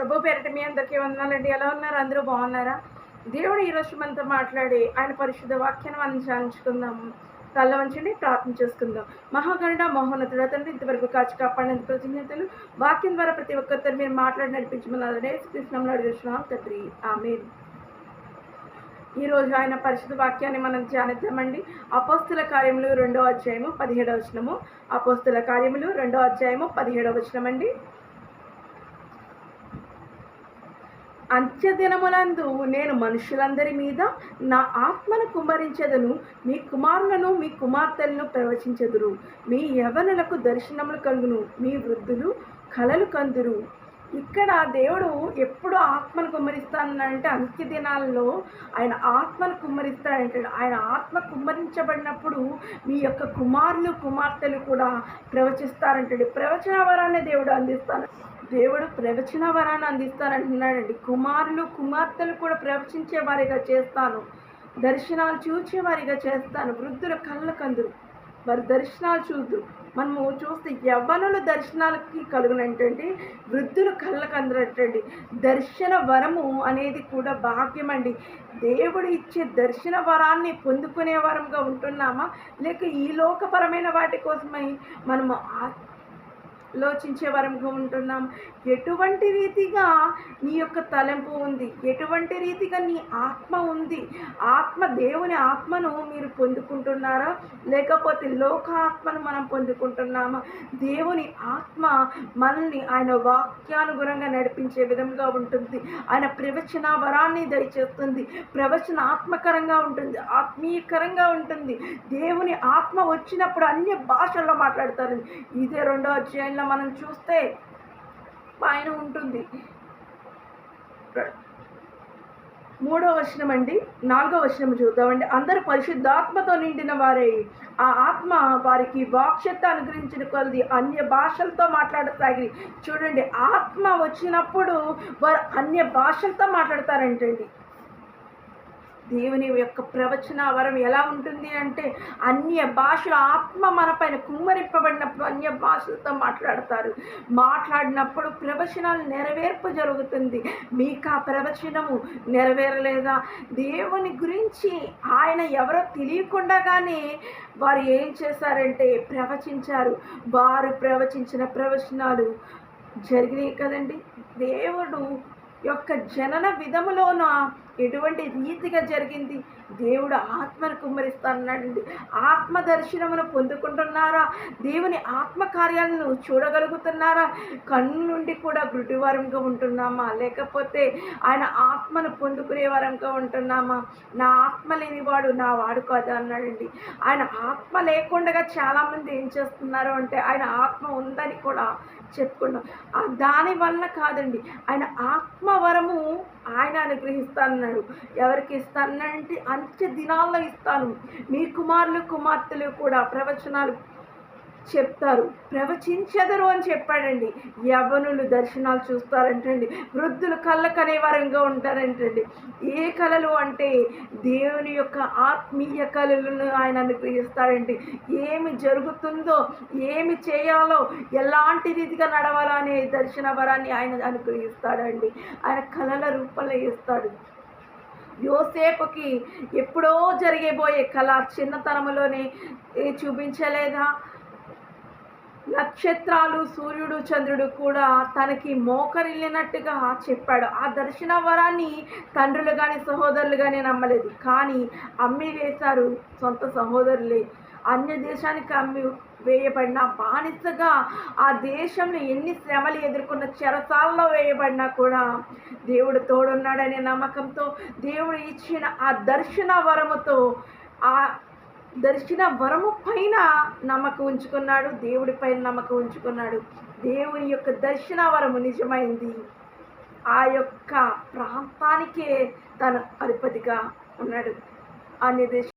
ప్రభు పేరిట మీ అందరికీ వందనాలండి. ఎలా ఉన్నారు? అందరూ బాగున్నారా? దేవుడు ఈరోజు మనతో మాట్లాడి ఆయన పరిశుద్ధ వాక్యాన్ని మనం ధ్యానించుకుందాం తల్ల వంచండి ప్రార్థన చేసుకుందాం. మహాగరుడ మహోన్నతుడ తండ్రి ఇంతవరకు కాచి కాపాడినందుకు కృతజ్ఞతలు. వాక్యం ద్వారా ప్రతి ఒక్కరితో మీరు మాట్లాడి నడిపించమన్నారనే కృష్ణంలో అడిగిస్తున్నాం తండ్రి. ఆమె ఈరోజు ఆయన పరిశుద్ధ వాక్యాన్ని మనం ధ్యానిద్దామండి. అపోస్తుల కార్యములు రెండో అధ్యాయము పదిహేడవ వచనము. అపోస్తుల కార్యములు రెండో అధ్యాయము పదిహేడవ వచనం అండి అంత్యదినములందు నేను మనుషులందరి మీద నా ఆత్మను కుమ్మరించెదను. మీ కుమారులను మీ కుమార్తెలను ప్రవచించెదురు. మీ యవనులకు దర్శనములు కలుగును. మీ వృద్ధులు కలలు కందురు. ఇక్కడ దేవుడు ఎప్పుడు ఆత్మను కుమ్మరిస్తానంటే అంత్య దినాల్లో ఆయన ఆత్మను కుమ్మరిస్తాడంటాడు. ఆయన ఆత్మ కుమ్మరించబడినప్పుడు మీ యొక్క కుమారులు కుమార్తెలు కూడా ప్రవచిస్తారంటాడు. ప్రవచన వరాన్ని దేవుడు అందిస్తాను దేవుడు ప్రవచన వరాన్ని అందిస్తానంటున్నాడండి. కుమారులు కుమార్తెలు కూడా ప్రవచించే వారిగా చేస్తాను. దర్శనాలు చూచే వారిగా చేస్తాను. వృద్ధుల కళ్ళ కందురు వారి దర్శనాలు చూద్దరు మనము చూస్తే యవ్వనుల దర్శనాలకి కలుగునంటండి. వృద్ధులు కళ్ళకు అందరటండి దర్శన వరము అనేది కూడా భాగ్యం అండి దేవుడు ఇచ్చే దర్శన వరాన్ని పొందుకునే వరంగా ఉంటున్నామా? లేక ఈ లోకపరమైన వాటి కోసమై మనము ఆలోచించే వరంగా ఉంటున్నాం. ఎటువంటి రీతిగా నీ యొక్క తలంపు ఉంది? ఎటువంటి రీతిగా నీ ఆత్మ ఉంది? ఆత్మ దేవుని ఆత్మను మీరు పొందుకుంటున్నారా? లేకపోతే లోక ఆత్మను మనం పొందుకుంటున్నామా? దేవుని ఆత్మ మనల్ని ఆయన వాక్యానుగుణంగా నడిపించే విధంగా ఉంటుంది. ఆయన ప్రవచన వరాన్ని దయచేస్తుంది. ప్రవచన ఆత్మకరంగా ఉంటుంది. ఆత్మీయకరంగా ఉంటుంది. దేవుని ఆత్మ వచ్చినప్పుడు అన్ని భాషల్లో మాట్లాడతారు. ఇదే రెండో అధ్యాయంలో మనం చూస్తే ఆయన ఉంటుంది. మూడో వచనం అండి నాలుగో వచనం చూద్దామండి. అందరూ పరిశుద్ధాత్మతో నిండిన వారే. ఆ ఆత్మ వారికి వాక్శక్తి అనుగ్రహించిన కొలది అన్య భాషలతో మాట్లాడసాగి చూడండి ఆత్మ వచ్చినప్పుడు వారు అన్య భాషలతో మాట్లాడతారంటండి. దేవుని యొక్క ప్రవచన వరం ఎలా ఉంటుంది అంటే అన్య భాషల ఆత్మ మన పైన కుమ్మరింపబడినప్పుడు అన్య భాషలతో మాట్లాడతారు. మాట్లాడినప్పుడు ప్రవచనాలు నెరవేర్పు జరుగుతుంది. మీకు ఆ ప్రవచనము నెరవేరలేదా? దేవుని గురించి ఆయన ఎవరో తెలియకుండానే వారు ఏం చేశారంటే ప్రవచించారు. వారు ప్రవచించిన ప్రవచనాలు జరిగినాయి కదండి. దేవుడు యొక్క జనన విధములోన ఎటువంటి రీతిగా జరిగింది? దేవుడు ఆత్మను కుమ్మరిస్తానండి ఆత్మ దర్శనమును పొందుకుంటున్నారా? దేవుని ఆత్మ కార్యాలను చూడగలుగుతున్నారా? కన్ను నుండి కూడా గుడ్డివారంగా ఉంటున్నామా? లేకపోతే ఆయన ఆత్మను పొందుకునే వారంగా ఉంటున్నామా? నా ఆత్మ లేనివాడు నా వాడు కాదు అన్నాడండి. ఆయన ఆత్మ లేకుండా చాలామంది ఏం చేస్తున్నారు అంటే ఆయన ఆత్మ ఉందని కూడా చెప్పుకున్నాం. దాని వలన కాదండి. ఆయన ఆత్మవరము ఆయన అన్నాడు ఎవరికి ఇస్తానంటే అంత్య దినాల్లో ఇస్తాను. మీ కుమారులు కుమార్తెలు కూడా ప్రవచనాలు చెప్తారు. ప్రవచించెదరు అని చెప్పాడండి. యవ్వనులు దర్శనాలు చూస్తారంటండి. వృద్ధులు కళ్ళ కనేవారంగా ఉంటారంటండి. ఏ కళలు అంటే దేవుని యొక్క ఆత్మీయ కళలను ఆయన అనుగ్రహిస్తాడండి. ఏమి జరుగుతుందో ఏమి చేయాలో ఎలాంటి రీతిగా నడవాలో అనే దర్శన వరాన్ని ఆయన అనుగ్రహిస్తాడండి. ఆయన కళల రూపంలో ఇస్తాడు. యోసేపుకి ఎప్పుడో జరిగేబోయే కళ చిన్నతనంలోనే చూపించలేదా? నక్షత్రాలు సూర్యుడు చంద్రుడు కూడా తనకి మోకరిల్లినట్టుగా చెప్పాడు. ఆ దర్శన వరాన్ని తండ్రులు కానీ సహోదరులు కానీ నమ్మలేదు. కానీ అమ్మి వేశారు సొంత సహోదరులే. అన్య దేశానికి అమ్మి వేయబడిన బానిసగా ఆ దేశంలో ఎన్ని శ్రమలు ఎదుర్కొన్న చెరసాల్లో వేయబడినా కూడా దేవుడు తోడున్నాడనే నమ్మకంతో దేవుడు ఇచ్చిన ఆ దర్శన వరముతో ఆ దర్శన వరము పైన నమ్మకం ఉంచుకున్నాడు దేవుడి పైన నమ్మకం ఉంచుకున్నాడు. దేవుని యొక్క దర్శన వరము నిజమైంది. ఆ యొక్క ప్రాంతానికే తను అధిపతిగా ఉన్నాడు. ఆ నిర్దేశం